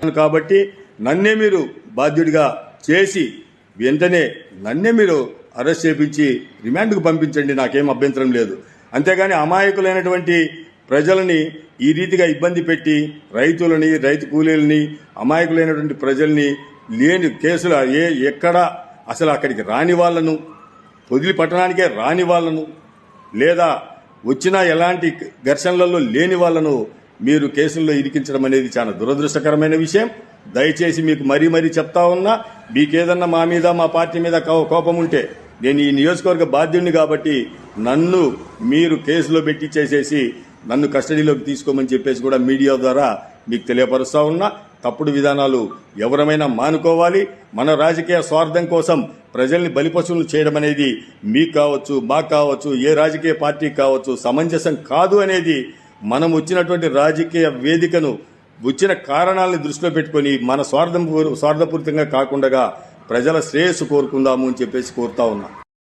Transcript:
కాబట్టి నన్నే మీరు బాధ్యుడిగా చేసి వెంటనే నన్నే మీరు అరెస్ట్ చేపించి రిమాండ్కు పంపించండి నాకేం అభ్యంతరం లేదు. అంతేగాని అమాయకులైనటువంటి ప్రజలని ఈ రీతిగా ఇబ్బంది పెట్టి రైతులని రైతు కూలీలని అమాయకులైనటువంటి ప్రజల్ని లేని కేసులు ఏ ఎక్కడ అసలు అక్కడికి రాని వాళ్ళను పొదిలి పట్టణానికే రాని వాళ్ళను లేదా వచ్చిన ఎలాంటి ఘర్షణలలో లేని వాళ్ళను మీరు కేసుల్లో ఇరికించడం అనేది చాలా దురదృష్టకరమైన విషయం. దయచేసి మీకు మరీ మరీ చెప్తా ఉన్నా మీకేదన్నా మా మీద మా పార్టీ మీద కో- కోపం ఉంటే నేను ఈ నియోజకవర్గ బాధ్యుడిని కాబట్టి నన్ను మీరు కేసులో పెట్టి చేసేసి నన్ను కస్టడీలోకి తీసుకోమని చెప్పేసి కూడా మీడియా ద్వారా మీకు తెలియపరుస్తా ఉన్నా. తప్పుడు విధానాలు ఎవరమైనా మానుకోవాలి. మన రాజకీయ స్వార్థం కోసం ప్రజల్ని బలిపశువులు చేయడం అనేది మీకు కావచ్చు మాకు కావచ్చు ఏ రాజకీయ పార్టీకి కావచ్చు సమంజసం కాదు అనేది మనం వచ్చినటువంటి రాజకీయ వేదికను వచ్చిన కారణాలను దృష్టిలో పెట్టుకొని మన స్వార్థం స్వార్థపూరితంగా కాకుండా ప్రజల శ్రేయస్సు కోరుకుందాము అని చెప్పేసి కోరుతా ఉన్నా.